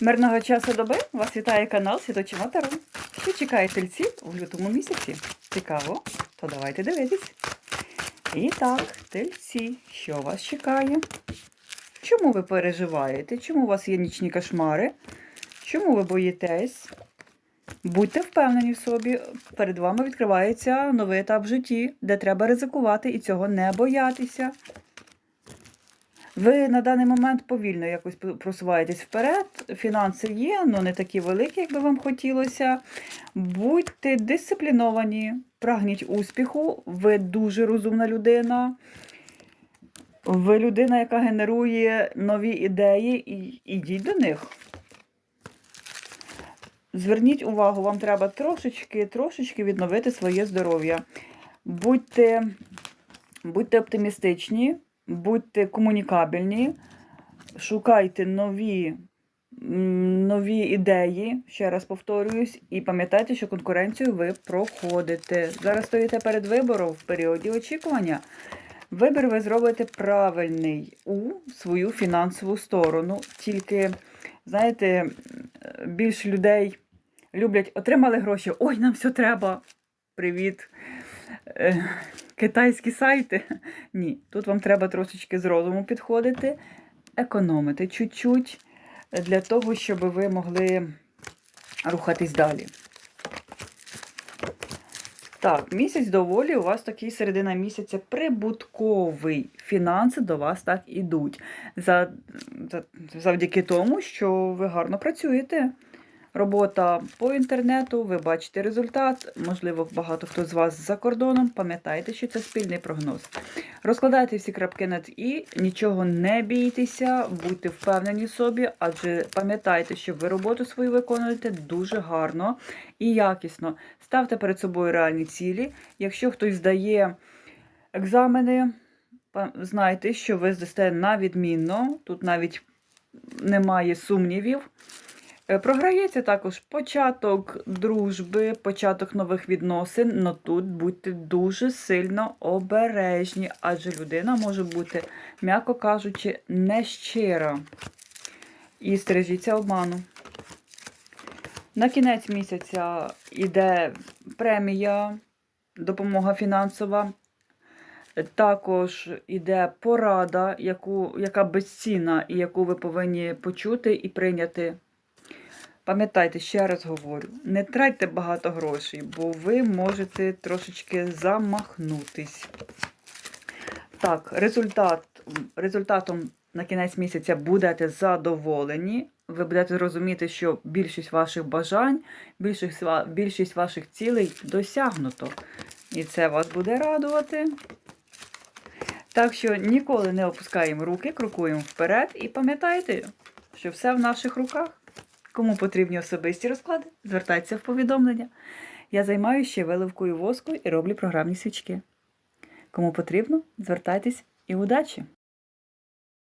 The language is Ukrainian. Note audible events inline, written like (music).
Мирного часу доби вас вітає канал Світочі Таро. Що чекає тельці в лютому місяці? Цікаво? То давайте дивитись. І так, тельці, що вас чекає? Чому ви переживаєте? Чому у вас є нічні кошмари? Чому ви боїтесь? Будьте впевнені в собі, перед вами відкривається новий етап в житті, де треба ризикувати і цього не боятися. Ви на даний момент повільно якось просуваєтесь вперед. Фінанси є, але не такі великі, як би вам хотілося. Будьте дисципліновані, прагніть успіху. Ви дуже розумна людина. Ви людина, яка генерує нові ідеї, і ідіть до них. Зверніть увагу, вам треба трошечки, трошечки відновити своє здоров'я. Будьте, будьте оптимістичні, будьте комунікабельні, шукайте нові, нові ідеї, ще раз повторююсь, і пам'ятайте, що конкуренцію ви проходите. Зараз стоїте перед вибором в періоді очікування. Вибір ви зробите правильний у свою фінансову сторону. Тільки, знаєте, більш людей люблять, отримали гроші, ой, нам все треба. Привіт. Китайські сайти. (laughs) Ні, тут вам треба трошечки з розуму підходити, економити чуть-чуть для того, щоб ви могли рухатись далі. Так, місяць доволі у вас такий середина місяця прибутковий. Фінанси до вас так ідуть. За, за, завдяки тому, що ви гарно працюєте. Робота по інтернету, ви бачите результат. Можливо, багато хто з вас за кордоном. Пам'ятайте, що це спільний прогноз. Розкладайте всі крапки над і, нічого не бійтеся, будьте впевнені собі, адже пам'ятайте, що ви роботу свою виконуєте дуже гарно і якісно. Ставте перед собою реальні цілі. Якщо хтось здає екзамени, знайте, що ви здасте на відмінно. Тут навіть немає сумнівів. Е, Програється також початок дружби, початок нових відносин, але тут будьте дуже сильно обережні, адже людина може бути, м'яко кажучи, нещира. І стережіться обману. На кінець місяця йде премія, допомога фінансова. Також йде порада, яку, яка безцінна і яку ви повинні почути і прийняти. Пам'ятайте, ще раз говорю, не тратьте багато грошей, бо ви можете трошечки замахнутись. Так, результат, результатом на кінець місяця будете задоволені. Ви будете розуміти, що більшість ваших бажань, більшість, більшість ваших цілей досягнуто. І це вас буде радувати. Так що ніколи не опускаємо руки, крокуємо вперед і пам'ятайте, що все в наших руках. Кому потрібні особисті розклади, звертайтеся в повідомлення. Я займаюся ще виливкою воску і роблю програмні свічки. Кому потрібно, звертайтесь і удачі!